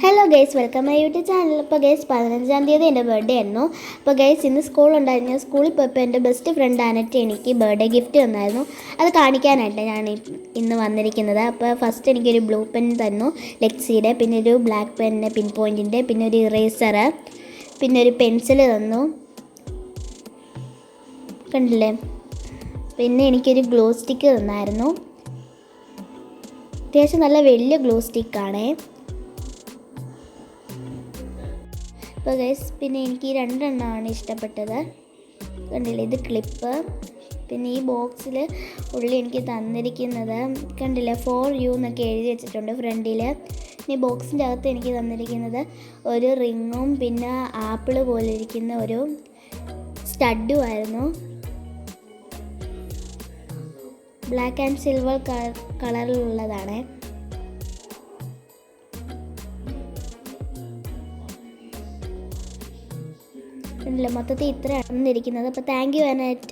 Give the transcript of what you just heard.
Hello guys welcome my YouTube channel ഇപ്പോൾ guys പതിനഞ്ചാം തീയതി എന്റെ ബർത്ത്ഡേ ആയിരുന്നു. അപ്പോൾ ഗൈസ് ഇന്ന് സ്കൂളുണ്ടായിരുന്നു സ്കൂളിൽ പോയപ്പോൾ എന്റെ ബെസ്റ്റ് ഫ്രണ്ട് ആനറ്റ് എനിക്ക് ബർത്ത്ഡേ ഗിഫ്റ്റ് തന്നായിരുന്നു. അത് കാണിക്കാനായിട്ട് ഞാൻ ഇന്ന് വന്നിരിക്കുന്നത്. അപ്പോൾ ഫസ്റ്റ് എനിക്കൊരു ബ്ലൂ പെൻ തന്നു ലെക്സിയുടെ പിന്നെ ഒരു ബ്ലാക്ക് പെന്നിന്റെ പിൻ പോയിന്റിന്റെ പിന്നെ ഒരു ഇറേസർ പിന്നെ ഒരു പെൻസിൽ തന്നു. കണ്ടില്ലേ? പിന്നെ എനിക്കൊരു ഗ്ലോ സ്റ്റിക്ക് തന്നായിരുന്നു. അത്യാവശ്യം നല്ല വലിയ ഗ്ലോ സ്റ്റിക്കാണേ അപ്പോൾ ഗൈസ് പിന്നെ എനിക്ക് ഈ രണ്ടെണ്ണമാണ് ഇഷ്ടപ്പെട്ടത്. കണ്ടില്ലേ ഇത് ക്ലിപ്പ് പിന്നെ ഈ ബോക്സിൽ ഉള്ളി എനിക്ക് തന്നിരിക്കുന്നത് കണ്ടില്ലേ ഫോർ യു എന്നൊക്കെ എഴുതി വെച്ചിട്ടുണ്ട് ഫ്രണ്ടിൽ ഇനി ബോക്സിന്റെ അകത്ത് എനിക്ക് തന്നിരിക്കുന്നത് ഒരു റിങ്ങും പിന്നെ ആപ്പിൾ പോലെ ഇരിക്കുന്ന ഒരു സ്റ്റഡും ആയിരുന്നു. ബ്ലാക്ക് ആൻഡ് സിൽവർ കളറിലുള്ളതാണ് ഇല്ല മൊത്തത്തിൽ ഇത്രയാണ് ഇരിക്കുന്നത് അപ്പോൾ താങ്ക് യു അനറ്റ്